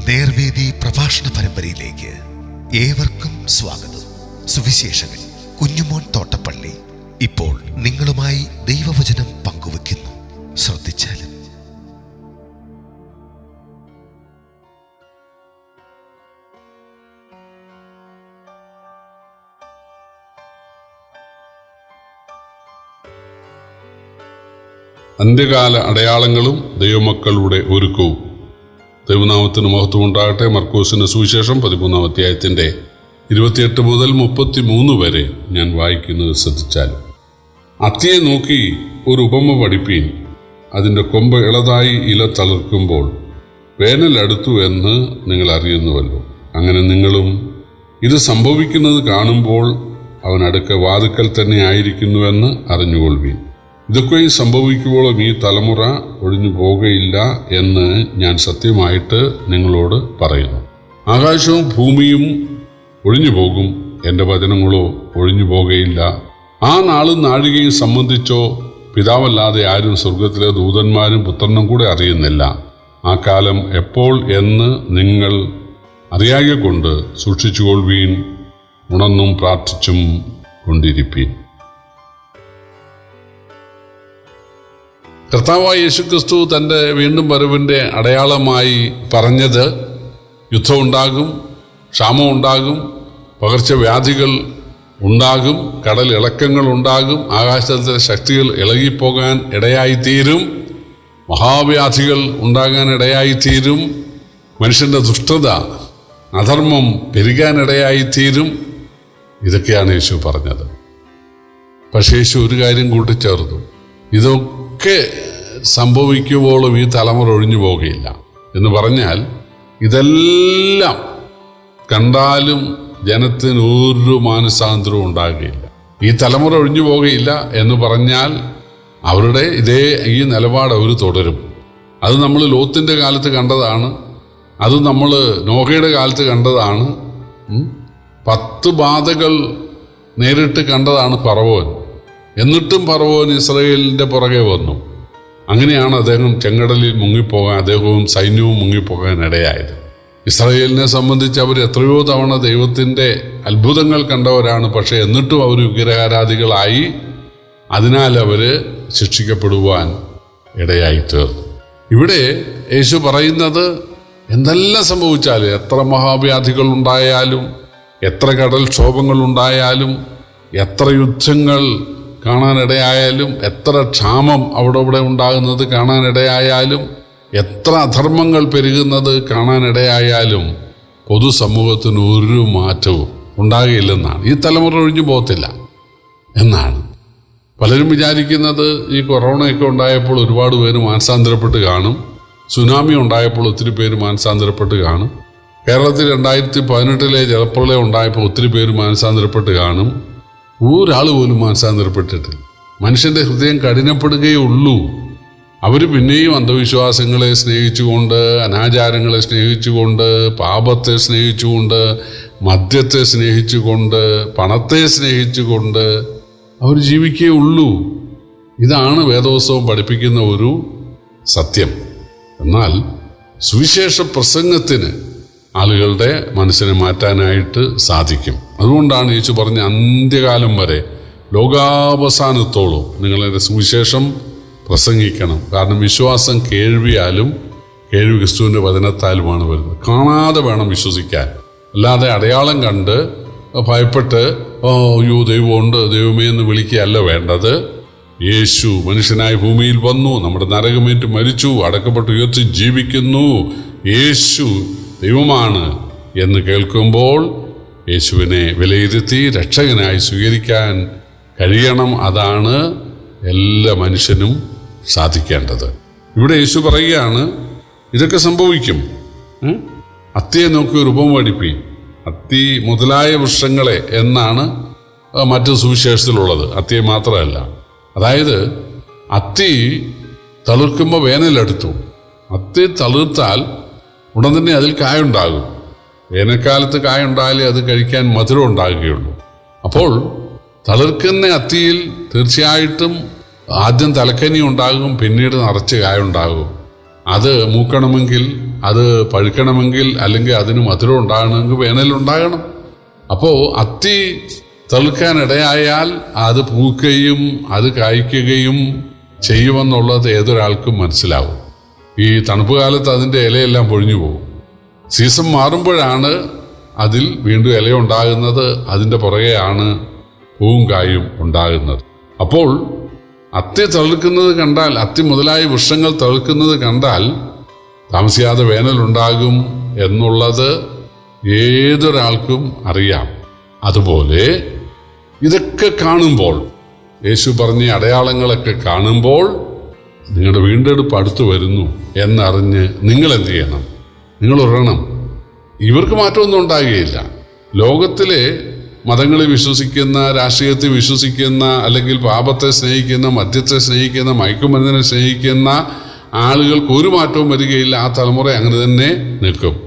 നേർവേദി പ്രഭാഷണ പരമ്പരയിലേക്ക് ഏവർക്കും സ്വാഗതം. സുവിശേഷകൻ കുഞ്ഞുമോൻ തോട്ടപ്പള്ളി ഇപ്പോൾ നിങ്ങളുമായി ദൈവവചനം പങ്കുവെക്കുന്നു ശ്രദ്ധിച്ചാലും. അന്ത്യകാല അടയാളങ്ങളും ദൈവമക്കളുടെ ഒരുക്കവും. ദൈവനാമത്തിന് മഹത്വം ഉണ്ടാകട്ടെ. മർക്കോസിന് സുവിശേഷം പതിമൂന്നാം അധ്യായത്തിന്റെ ഇരുപത്തിയെട്ട് മുതൽ മുപ്പത്തി മൂന്ന് വരെ ഞാൻ വായിക്കുന്നത് ശ്രദ്ധിച്ചാലും. അത്തിയെ നോക്കി ഒരു ഉപമ പഠിപ്പീൻ. അതിന്റെ കൊമ്പ് ഇളതായി ഇല തളിർക്കുമ്പോൾ വേനൽ അടുത്തു എന്ന് നിങ്ങൾ അറിയുന്നുവല്ലോ. അങ്ങനെ നിങ്ങളും ഇത് സംഭവിക്കുന്നത് കാണുമ്പോൾ അവൻ അടുക്ക വാതുക്കൽ തന്നെ ആയിരിക്കുന്നുവെന്ന് അറിഞ്ഞുകൊള്ളുവീൻ. ഇതൊക്കെയും സംഭവിക്കുമ്പോഴും ഈ തലമുറ ഒഴിഞ്ഞു പോകുകയില്ല എന്ന് ഞാൻ സത്യമായിട്ട് നിങ്ങളോട് പറയുന്നു. ആകാശവും ഭൂമിയും ഒഴിഞ്ഞു പോകും. എന്റെ വചനങ്ങളോ ഒഴിഞ്ഞു പോകുകയില്ല ആ നാളും നാഴികയും സംബന്ധിച്ചോ പിതാവല്ലാതെ ആരും സ്വർഗത്തിലെ ദൂതന്മാരും പുത്രനും കൂടെ അറിയുന്നില്ല. ആ കാലം എപ്പോൾ എന്ന് നിങ്ങൾ അറിയാകെ കൊണ്ട് സൂക്ഷിച്ചുകൊള്ളുവീൻ ഉണർന്നും പ്രാർത്ഥിച്ചും കൊണ്ടിരിപ്പീൻ. കർത്താവായ യേശുക്രിസ്തു തന്റെ വീണ്ടും വരവിന്റെ അടയാളമായി പറഞ്ഞത് യുദ്ധം ഉണ്ടാകും ക്ഷാമം ഉണ്ടാകും പകർച്ചവ്യാധികൾ ഉണ്ടാകും കടൽ ഇളക്കങ്ങൾ ഉണ്ടാകും ആകാശത്തിലെ ശക്തികൾ ഇളകിപ്പോകാൻ ഇടയായിത്തീരും മഹാവ്യാധികൾ ഉണ്ടാകാൻ ഇടയായിത്തീരും മനുഷ്യന്റെ ദുഷ്ടത അധർമ്മം പെരുകാനിടയായിത്തീരും ഇതൊക്കെയാണ് യേശു പറഞ്ഞത്. പക്ഷേ യേശു ഒരു കാര്യം കൂട്ടിച്ചേർത്തു. ഇതൊക്കെ സംഭവിക്കുമ്പോഴും ഈ തലമുറ ഒഴിഞ്ഞു പോവുകയില്ല. എന്ന് പറഞ്ഞാൽ ഇതെല്ലാം കണ്ടാലും ജനത്തിന് ഒരു മാനസാന്തരവും ഉണ്ടാകുകയില്ല. ഈ തലമുറ ഒഴിഞ്ഞു പോവുകയില്ല എന്ന് പറഞ്ഞാൽ അവരുടെ ഇതേ ഈ നിലപാട് അവർ തുടരും. അത് നമ്മൾ ലോത്തിന്റെ കാലത്ത് കണ്ടതാണ്. അത് നമ്മൾ നോഹയുടെ കാലത്ത് കണ്ടതാണ്. പത്ത് ബാധകൾ നേരിട്ട് കണ്ടതാണ് പറവോൻ എന്നിട്ടും പറവോൻ ഇസ്രയേലിന്റെ പുറകെ വന്നു. അങ്ങനെയാണ് അദ്ദേഹം ചെങ്കടലിൽ മുങ്ങിപ്പോകാൻ അദ്ദേഹവും സൈന്യവും മുങ്ങിപ്പോകാൻ ഇടയായത്. ഇസ്രയേലിനെ സംബന്ധിച്ച് അവർ എത്രയോ തവണ ദൈവത്തിന്റെ അത്ഭുതങ്ങൾ കണ്ടവരാണ്. പക്ഷേ എന്നിട്ടും അവർ വിഗ്രഹാരാധികളായി. അതിനാൽ അവർ ശിക്ഷിക്കപ്പെടുവാൻ ഇടയായി തീർന്നു. ഇവിടെ യേശു പറയുന്നത് എന്തെല്ലാം സംഭവിച്ചാലും എത്ര മഹാവ്യാധികൾ ഉണ്ടായാലും എത്ര കടൽ ക്ഷോഭങ്ങൾ ഉണ്ടായാലും എത്ര യുദ്ധങ്ങൾ കാണാനിടയായാലും എത്ര ക്ഷാമം അവിടെ ഇവിടെ ഉണ്ടാകുന്നത് കാണാനിടയായാലും എത്ര അധർമ്മങ്ങൾ പെരുകുന്നത് കാണാനിടയായാലും പൊതുസമൂഹത്തിന് ഒരു മാറ്റവും ഉണ്ടാകില്ലെന്നാണ്. ഈ തലമുറ ഒഴിഞ്ഞു പോകത്തില്ല. എന്നാണ്. പലരും വിചാരിക്കുന്നത് ഈ കൊറോണയൊക്കെ ഉണ്ടായപ്പോൾ ഒരുപാട് പേര് മാനസാന്തരപ്പെട്ട് കാണും. സുനാമി ഉണ്ടായപ്പോൾ ഒത്തിരി പേര് മാനസാന്തരപ്പെട്ട് കാണും. കേരളത്തിൽ രണ്ടായിരത്തി പതിനെട്ടിലെ ജലപ്രളയം ഉണ്ടായപ്പോൾ ഒത്തിരി പേര് മാനസാന്തരപ്പെട്ട് കാണും. ഒരാൾ പോലും മാനസാന്തരപ്പെട്ടിട്ടില്ല മനുഷ്യന്റെ ഹൃദയം കഠിനപ്പെടുകയേ ഉള്ളൂ. അവർ പിന്നെയും അന്ധവിശ്വാസങ്ങളെ സ്നേഹിച്ചുകൊണ്ട് അനാചാരങ്ങളെ സ്നേഹിച്ചുകൊണ്ട് പാപത്തെ സ്നേഹിച്ചുകൊണ്ട് മദ്യത്തെ സ്നേഹിച്ചുകൊണ്ട് പണത്തെ സ്നേഹിച്ചുകൊണ്ട് അവർ ജീവിക്കേ ഉള്ളൂ. ഇതാണ് വേദോത്സവം പഠിപ്പിക്കുന്ന ഒരു സത്യം. എന്നാൽ സുവിശേഷ പ്രസംഗത്തിന് ആളുകളുടെ മനസ്സിനെ മാറ്റാനായിട്ട് സാധിക്കും. അതുകൊണ്ടാണ് യേശു പറഞ്ഞ അന്ത്യകാലം വരെ ലോകാവസാനത്തോളം നിങ്ങളുടെ സുവിശേഷം പ്രസംഗിക്കണം. കാരണം വിശ്വാസം കേൾവിയാലും കേൾവി ക്രിസ്തുവിന്റെ വചനത്താലുമാണ് വരുന്നത്. കാണാതെ വേണം വിശ്വസിക്കാൻ. അല്ലാതെ അടയാളം കണ്ട് ഭയപ്പെട്ട് ഓ അയ്യോ ദൈവമുണ്ട് ദൈവമേ എന്ന് വിളിക്കുകയല്ല വേണ്ടത്. യേശു മനുഷ്യനായി ഭൂമിയിൽ വന്നു നമ്മുടെ നരകമേറ്റ് മരിച്ചു അടക്കപ്പെട്ട് ഉയർത്തി ജീവിക്കുന്നു. യേശു ദൈവമാണ് എന്ന് കേൾക്കുമ്പോൾ യേശുവിനെ വിലയിരുത്തി രക്ഷകനായി സ്വീകരിക്കാൻ കഴിയണം. അതാണ് എല്ലാ മനുഷ്യനും സാധിക്കേണ്ടത്. ഇവിടെ യേശു പറയുകയാണ് ഇതൊക്കെ സംഭവിക്കും? അത്തിയെ നോക്കി ഒരു പഠിപ്പി. അത്തി മുതലായ വൃക്ഷങ്ങളെ എന്നാണ് മറ്റു സുവിശേഷത്തിലുള്ളത്. അത്തിയെ മാത്രമല്ല. അതായത് അത്തി തളിർക്കുമ്പോൾ വേനലെടുത്തു. അത്തി തളിർത്താൽ ഉടൻ തന്നെ അതിൽ കായുണ്ടാകും. വേനൽക്കാലത്ത് കായുണ്ടായാലേ അത് കഴിക്കാൻ മധുരം ഉണ്ടാകുകയുള്ളൂ. അപ്പോൾ തളിർക്കുന്ന അത്തിയിൽ തീർച്ചയായിട്ടും ആദ്യം തലക്കനി ഉണ്ടാകും പിന്നീട് നിറച്ച് കായുണ്ടാകും. അത് മൂക്കണമെങ്കിൽ അത് പഴുക്കണമെങ്കിൽ അല്ലെങ്കിൽ അതിന് മധുരം ഉണ്ടാകണമെങ്കിൽ വേനലുണ്ടാകണം അപ്പോൾ അത്തി തളിർക്കാനിടയായാൽ അത് പൂക്കുകയും അത് കായ്ക്കുകയും ചെയ്യുമെന്നുള്ളത് ഏതൊരാൾക്കും മനസ്സിലാവും. ഈ തണുപ്പ് കാലത്ത് അതിന്റെ ഇലയെല്ലാം പൊഴിഞ്ഞു പോകും. സീസൺ മാറുമ്പോഴാണ് അതിൽ വീണ്ടും ഇലയുണ്ടാകുന്നത് അതിന്റെ പുറകെയാണ് പൂവും കായും ഉണ്ടാകുന്നത്. അപ്പോൾ അത്തി തളിർക്കുന്നത് കണ്ടാൽ അത്തി മുതലായ വൃക്ഷങ്ങൾ തളിർക്കുന്നത് കണ്ടാൽ താമസിയാതെ വേനലുണ്ടാകും എന്നുള്ളത് ഏതൊരാൾക്കും അറിയാം. അതുപോലെ ഇതൊക്കെ കാണുമ്പോൾ യേശു പറഞ്ഞ അടയാളങ്ങളൊക്കെ കാണുമ്പോൾ നിങ്ങളുടെ വീണ്ടെടുപ്പ് അടുത്തു വരുന്നു എന്നറിഞ്ഞ് നിങ്ങൾ എന്ത് ചെയ്യണം നിങ്ങൾ ഉറങ്ങണം ഇവർക്ക് മാറ്റമൊന്നും ഉണ്ടാകുകയില്ല. ലോകത്തിലെ മതങ്ങളിൽ വിശ്വസിക്കുന്ന രാഷ്ട്രീയത്തിൽ വിശ്വസിക്കുന്ന അല്ലെങ്കിൽ പാപത്തെ സ്നേഹിക്കുന്ന മദ്യത്തെ സ്നേഹിക്കുന്ന മയക്കുമരുന്നിനെ സ്നേഹിക്കുന്ന ആളുകൾക്ക് ഒരു മാറ്റവും വരികയില്ല. ആ തലമുറ അങ്ങനെ തന്നെ നിൽക്കും.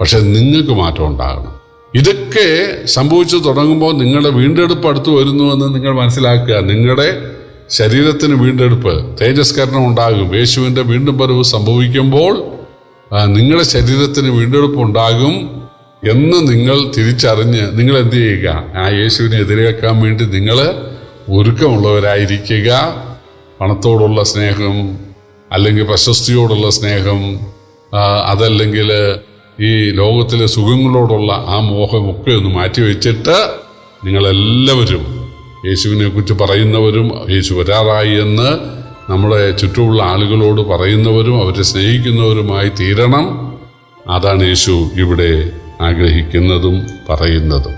പക്ഷെ നിങ്ങൾക്ക് മാറ്റം ഉണ്ടാകണം. ഇതൊക്കെ സംഭവിച്ചു തുടങ്ങുമ്പോൾ നിങ്ങളുടെ വീണ്ടെടുപ്പ് അടുത്ത് വരുന്നുവെന്ന് നിങ്ങൾ മനസ്സിലാക്കുക. നിങ്ങളുടെ ശരീരത്തിന് വീണ്ടെടുപ്പ് തേജസ്കരണം ഉണ്ടാകും യേശുവിന്റെ വീണ്ടും വരവ് സംഭവിക്കുമ്പോൾ നിങ്ങളുടെ ശരീരത്തിന് വീണ്ടെടുപ്പ് ഉണ്ടാകും എന്ന് നിങ്ങൾ തിരിച്ചറിഞ്ഞ് നിങ്ങൾ എന്ത് ചെയ്യുക? ആ യേശുവിനെ എതിരേക്കാൻ വേണ്ടി നിങ്ങൾ ഒരുക്കമുള്ളവരായിരിക്കുക. പണത്തോടുള്ള സ്നേഹം അല്ലെങ്കിൽ പ്രശസ്തിയോടുള്ള സ്നേഹം അതല്ലെങ്കിൽ ഈ ലോകത്തിലെ സുഖങ്ങളോടുള്ള ആ മോഹമൊക്കെ ഒന്ന് മാറ്റിവെച്ചിട്ട് നിങ്ങളെല്ലാവരും യേശുവിനെ കുറിച്ച് പറയുന്നവരും യേശു വരാറായി എന്ന് നമ്മളെ ചുറ്റുമുള്ള ആളുകളോട് പറയുന്നവരും അവരെ സ്നേഹിക്കുന്നവരുമായി തീരണം. അതാണ് യേശു ഇവിടെ ആഗ്രഹിക്കുന്നതും പറയുന്നതും?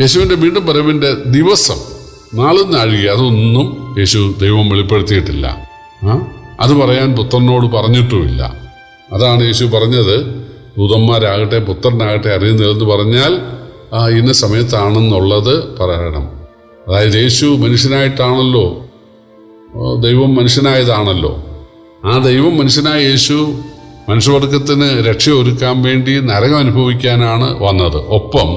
യേശുവിന്റെ വീണ്ടും വരവിന്റെ ദിവസം നാളും നാഴിക അതൊന്നും യേശു ദൈവം വെളിപ്പെടുത്തിയിട്ടില്ല? അത് പറയാൻ പുത്രനോട് പറഞ്ഞിട്ടുമില്ല. അതാണ് യേശു പറഞ്ഞത്. ദൂതന്മാരാകട്ടെ പുത്രനാകട്ടെ അറിയുന്നതെന്ന് പറഞ്ഞാൽ ഇന്ന സമയത്താണെന്നുള്ളത് പറയണം. അതായത് യേശു മനുഷ്യനായിട്ടാണല്ലോ ദൈവം മനുഷ്യനായതാണല്ലോ. ആ ദൈവം മനുഷ്യനായ യേശു മനുഷ്യവർഗത്തിന് രക്ഷ ഒരുക്കാൻ വേണ്ടി നരകം അനുഭവിക്കാനാണ് വന്നത്. ഒപ്പം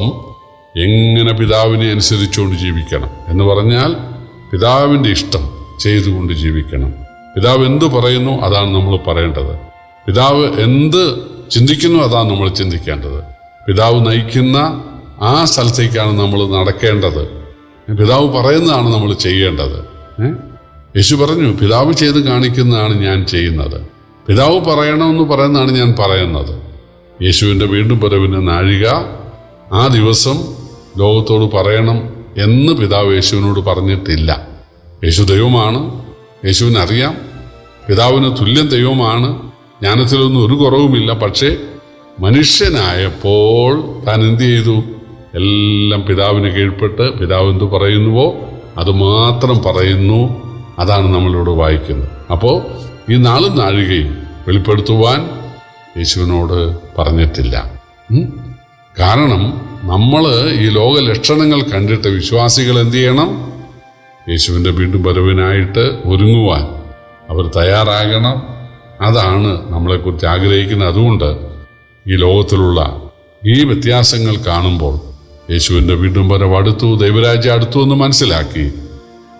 എങ്ങനെ പിതാവിനെ അനുസരിച്ചുകൊണ്ട് ജീവിക്കണം എന്ന് പറഞ്ഞാൽ പിതാവിന്റെ ഇഷ്ടം ചെയ്തുകൊണ്ട് ജീവിക്കണം. പിതാവ് എന്ത് പറയുന്നു അതാണ് നമ്മൾ പറയേണ്ടത്. പിതാവ് എന്ത് ചിന്തിക്കുന്നു അതാണ് നമ്മൾ ചിന്തിക്കേണ്ടത്. പിതാവ് നയിക്കുന്ന ആ സ്ഥലത്തേക്കാണ് നമ്മൾ നടക്കേണ്ടത്. പിതാവ് പറയുന്നതാണ് നമ്മൾ ചെയ്യേണ്ടത്. യേശു പറഞ്ഞു പിതാവ് ചെയ്ത് കാണിക്കുന്നതാണ് ഞാൻ ചെയ്യുന്നത്. പിതാവ് പറയണമെന്ന് പറയുന്നതാണ് ഞാൻ പറയുന്നത്. യേശുവിന്റെ വീണ്ടും പുരവിന് നാഴിക ആ ദിവസം ലോകത്തോട് പറയണം എന്ന് പിതാവ് യേശുവിനോട് പറഞ്ഞിട്ടില്ല. യേശു ദൈവമാണ് യേശുവിനറിയാം. പിതാവിന് തുല്യം ദൈവമാണ്. ജ്ഞാനത്തിലൊന്നും ഒരു കുറവുമില്ല. പക്ഷേ മനുഷ്യനായപ്പോൾ താൻ എന്ത് ചെയ്തു? എല്ലാം പിതാവിന് കീഴ്പ്പെട്ട് പിതാവ് എന്ത് പറയുന്നുവോ അത് മാത്രം പറയുന്നു. അതാണ് നമ്മളിവിടെ വായിക്കുന്നത്. അപ്പോൾ ഈ നാളും നാഴികയും വെളിപ്പെടുത്തുവാൻ യേശുവിനോട് പറഞ്ഞിട്ടില്ല. കാരണം നമ്മൾ ഈ ലോക ലക്ഷണങ്ങൾ കണ്ടിട്ട് വിശ്വാസികൾ എന്ത് ചെയ്യണം? യേശുവിന്റെ വീണ്ടും വരവിനായിട്ട് ഒരുങ്ങുവാൻ അവർ തയ്യാറാകണം. അതാണ് നമ്മളെക്കുറിച്ച് ആഗ്രഹിക്കുന്നത്. അതുകൊണ്ട് ഈ ലോകത്തിലുള്ള ഈ വ്യത്യാസങ്ങൾ കാണുമ്പോൾ യേശുവിന്റെ വീണ്ടും വരവ് അടുത്തു ദൈവരാജ്യം അടുത്തു എന്ന് മനസ്സിലാക്കി.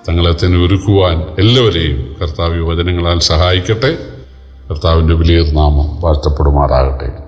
തങ്ങളെ തന്നെ ഒരുക്കുവാൻ എല്ലാവരെയും കർത്താവ് യുവജനങ്ങളാൽ സഹായിക്കട്ടെ. കർത്താവിന്റെ വലിയ നാമം വാഴ്ത്തപ്പെടുമാറാകട്ടെ.